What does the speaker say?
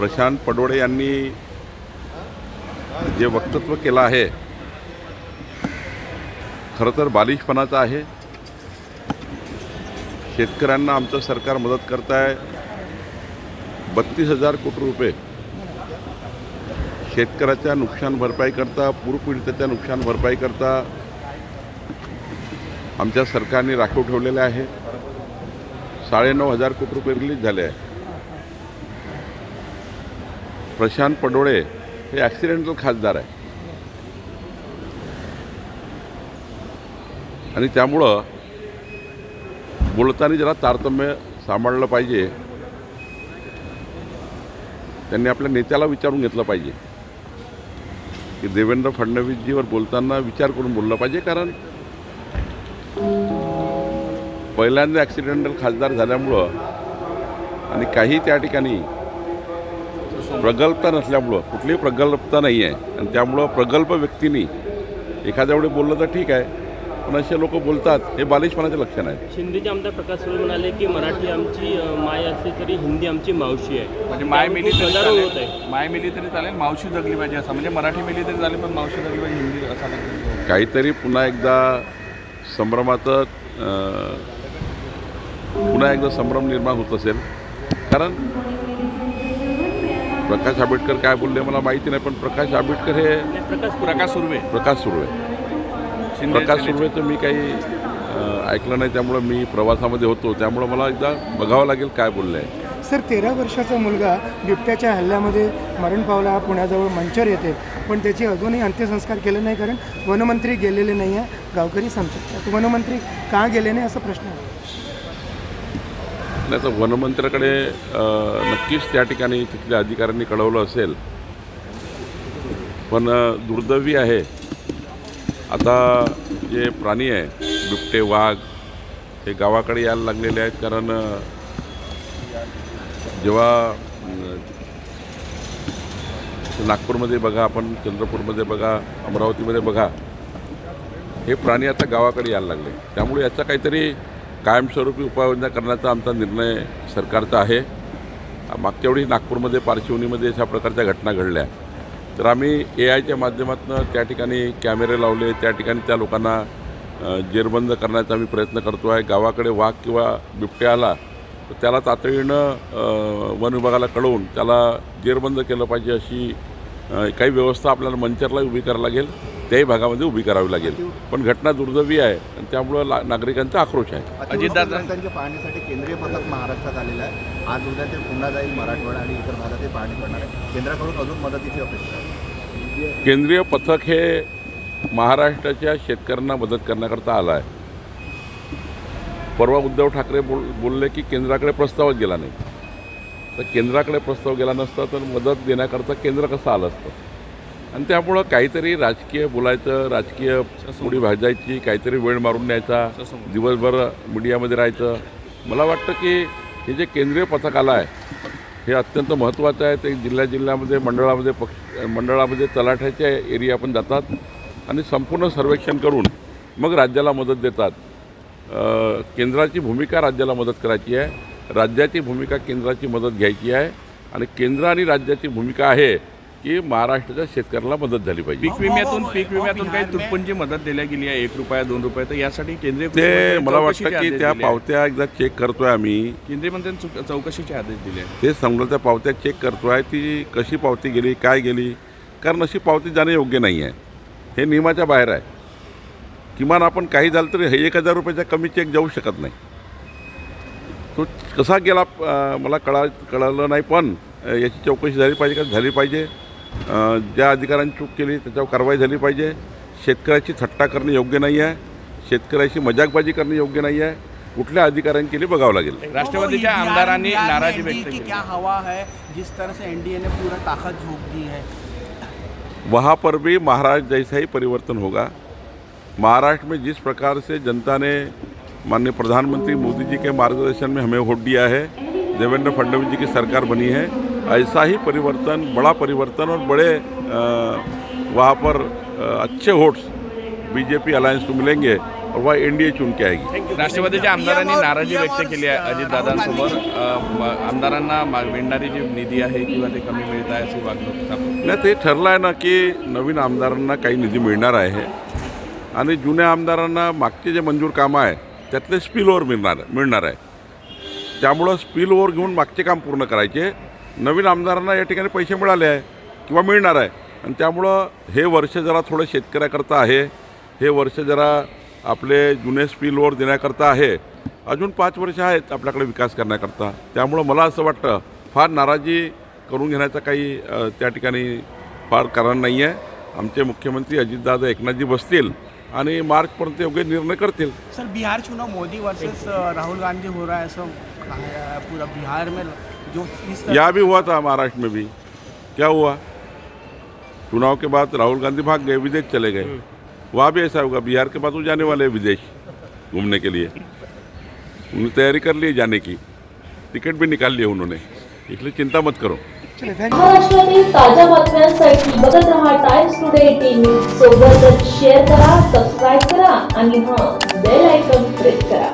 प्रशांत पडोडे यांनी जे वक्तव्य केलं आहे खरं तर बालिशपणाचं आहे. शेतकऱ्यांना आमचं सरकार मदत करत आहे बत्तीस हजार कोटी रुपये शेतकऱ्याच्या नुकसान भरपाई करता पूरपीडिताच्या नुकसान भरपाई करता आमच्या सरकारने राखीव ठेवलेले आहे. साडेनऊ हजार कोटी रुपये रिलीज झाले आहे. प्रशांत पडोळे हे ॲक्सिडेंटल खासदार आहे. आणि त्यामुळं बोलताना जरा तारतम्य सांभाळलं पाहिजे त्यांनी आपल्या नेत्याला विचारून घेतलं पाहिजे. की देवेंद्र फडणवीसजीवर बोलताना विचार करून बोललं पाहिजे कारण पहिल्यांदा ॲक्सिडेंटल खासदार झाल्यामुळं आणि काही त्या ठिकाणी प्रगल्भता नसल्यामुळं कुठलीही प्रगल्भता नाही आहे आणि त्यामुळं प्रगल्भ व्यक्तींनी एखाद्या वेळी बोललं तर ठीक आहे. पण असे लोक बोलतात हे बालिशपणाचे लक्षण आहे शिंदेचे आमदार प्रकाश सुळे म्हणाले की मराठी आमची माय असली तरी हिंदी आमची मावशी आहे. म्हणजे माय मिली तरी होत आहे. माय मिली तरी चालेल मावशी जगली पाहिजे असं. म्हणजे मराठी मिली तरी चालेल पण मावशी जगली पाहिजे हिंदी असा नाही. काहीतरी पुन्हा एकदा संभ्रमाचं पुन्हा एकदा संभ्रम निर्माण होत असेल. कारण प्रकाश आंबेडकर काय बोलले मला माहिती नाही पण प्रकाश आंबेडकर हे प्रकाश प्रकाश सुर्वे. प्रकाश सुर्वे. प्रकाश सुर्वेचं मी काही ऐकलं नाही त्यामुळं मी प्रवासामध्ये होतो. त्यामुळं मला एकदा बघावं लागेल काय बोलले. आहे सर तेरा वर्षाचा मुलगा बिबट्याच्या हल्ल्यामध्ये मरण पावला हा पुण्याजवळ मंचर येते. पण त्याचे अजूनही अंत्यसंस्कार केले नाही कारण वनमंत्री गेलेले नाही आहे गावकरी सांगतात. वनमंत्री का गेले नाही असा प्रश्न आहे. नाही वनमंत्र्याकडे नक्कीच त्या ठिकाणी तिथल्या अधिकाऱ्यांनी कळवलं असेल. पण दुर्दैवी आहे. आता जे प्राणी आहे बिबटे वाघ हे गावाकडे यायला लागलेले आहेत कारण जेव्हा नागपूरमध्ये बघा आपण चंद्रपूरमध्ये बघा अमरावतीमध्ये बघा हे प्राणी आता गावाकडे यायला लागले. त्यामुळे याचा काहीतरी कायमस्वरूपी उपाययोजना करण्याचा आमचा निर्णय सरकारचा आहे. मागच्या वेळी नागपूरमध्ये पार्श्वभूमीमध्ये अशा प्रकारच्या घटना घडल्या. तर आम्ही ए आयच्या माध्यमातून त्या ठिकाणी कॅमेरे लावले त्या ठिकाणी त्या लोकांना जेरबंद करण्याचा आम्ही प्रयत्न करतो आहे. गावाकडे वाघ किंवा बिबट्या आला तर त्याला तातडीनं वन विभागाला कळवून त्याला जेरबंद केलं पाहिजे अशी काही व्यवस्था आपल्याला मंचरला उभी करायला लागेल. त्याही भागामध्ये उभी करावी लागेल. पण घटना दुर्दैवी आहे आणि त्यामुळं ला नागरिकांचा आक्रोश आहे. अजितदादा- पाहणीसाठी केंद्रीय पथक महाराष्ट्रात आलेलं आहे. आज उद्या ते पुन्हा जाईल मराठवाडा आणि इतर भागात ते पाहणी करणार आहे. केंद्राकडून अजून मदतीची अपेक्षा आहे. केंद्रीय पथक हे महाराष्ट्राच्या शेतकऱ्यांना मदत करण्याकरता आलं आहे. परवा उद्धव ठाकरे बोल बोलले की केंद्राकडे प्रस्तावच गेला नाही. तर केंद्राकडे प्रस्ताव गेला नसता तर मदत देण्याकरता केंद्र कसं आलं असतं? आणि त्यामुळं काहीतरी राजकीय बोलायचं राजकीय उडी भाजायची काहीतरी वेळ मारून न्यायचा दिवसभर मीडियामध्ये राहायचं. मला वाटतं की हे जे केंद्रीय पथक आलं आहे हे अत्यंत महत्त्वाचं आहे. ते जिल्ह्या जिल्ह्यामध्ये मंडळामध्ये पक्ष मंडळामध्ये तलाठ्याचे एरिया पण जातात आणि संपूर्ण सर्वेक्षण करून मग राज्याला मदत देतात. केंद्राची भूमिका राज्याला मदत करायची आहे. राज्याची भूमिका केंद्राची मदत घ्यायची आहे. आणि केंद्र आणि राज्याची भूमिका आहे की महाराष्ट्राच्या शेतकऱ्याला मदत झाली पाहिजे पीक विम्यातून पीक विम्यातून काही तुटपुंजी मदत दिल्या गेली आहे एक रुपया दोन रुपये तर यासाठी केंद्रीय ते मला वाटतं की त्या. पावत्या एकदा चेक करतोय आम्ही केंद्रीय मंत्र्यांनी चुक- चौकशीचे आदेश दिले ते समजा त्या पावत्या चेक करतोय ती कशी पावती गेली काय गेली कारण अशी पावती जाणं योग्य नाही आहे हे नियमाच्या बाहेर आहे किमान आपण काही झालं तरी हे एक हजार रुपयाच्या कमी चेक जाऊ शकत नाही तो कसा गेला मला कळा कळालं नाही पण याची चौकशी झाली पाहिजे का झाली पाहिजे ज्या अधिकाऱ्यांनी चूक केली त्याच्यावर कारवाई झाली पाहिजे. शेतकऱ्याची थट्टा करणे योग्य नाही आहे. शेतकऱ्याची मजाकबाजी करणे योग्य नाही आहे. कुठल्या अधिकाऱ्यांनी केली बघावं लागेल. राष्ट्रवादीच्या वो आमदारांनी नाराजी व्यक्त की क्या हवा है जिस तरह से एनडीए ने पूरा ताकत झोंक दी है. वहाँ पर भी महाराष्ट्र जैसा ही परिवर्तन होगा. महाराष्ट्र में जिस प्रकार से जनता ने माननीय प्रधानमंत्री मोदी जी के मार्गदर्शन में हमें वोट दिया है देवेंद्र फडणवीस जी की सरकार बनी है ऐसा ही परिवर्तन बड़ा परिवर्तन और बड़े वहाँ पर अच्छे वोट्स बीजेपी अलायंस को मिलेंगे और वह एन डी ए चुन के आएगी। राष्ट्रवादीच्या आमदारांनी नाराजी व्यक्त केली आहे अजितदादांसमोर अ, म- आमदारांना मिळणारी जी निधी आहे किंवा ते कमी मिळत आहे अशी वागणूक. नाही ते ठरलं आहे ना की नवीन आमदारांना काही निधी मिळणार आहे आणि जुन्या आमदारांना मागचे जे मंजूर कामं आहे त्यातले स्पिल ओव्हर मिळणार मिळणार आहे. त्यामुळं स्पील ओव्हर घेऊन मागचे काम पूर्ण करायचे. नवीन आमदारांना या ठिकाणी पैसे मिळाले आहे किंवा मिळणार आहे. आणि त्यामुळं हे वर्ष जरा थोडं शेतकऱ्याकरता आहे. हे वर्ष जरा आपले जुने स्पील ओव्हर देण्याकरता आहे. अजून पाच वर्ष आहेत आपल्याकडे विकास करण्याकरता. त्यामुळं मला असं वाटतं फार नाराजी करून घेण्याचा काही त्या ठिकाणी फार कारण नाही आहे आमचे मुख्यमंत्री अजितदादा एकनाथजी बसतील. आणि मार्चपर्यंत योग्य निर्णय करतील. सर बिहार चुनाव मोदी वर्सेस राहुल गांधी हो रहा है है पूरा बिहार में जो यहाँ भी हुआ था महाराष्ट्र में भी। क्या हुआ? चुनाव के बाद राहुल गांधी भाग गए विदेश चले गए। वहाँ भी ऐसा होगा बिहार के बाद वो जाने वाले हैं विदेश घूमने के लिए। उन्होंने तैयारी कर ली है जाने की। टिकट भी निकाल लिए उन्होंने। इसलिए चिंता मत करू. महाराष्ट्रातील ताज्या बातम्यांसाठी बघत रहा टाइम्स टुडे टीव्ही सोबतच शेअर करा सबस्क्राईब करा आणि हा बेल आयकॉन प्रेस करा.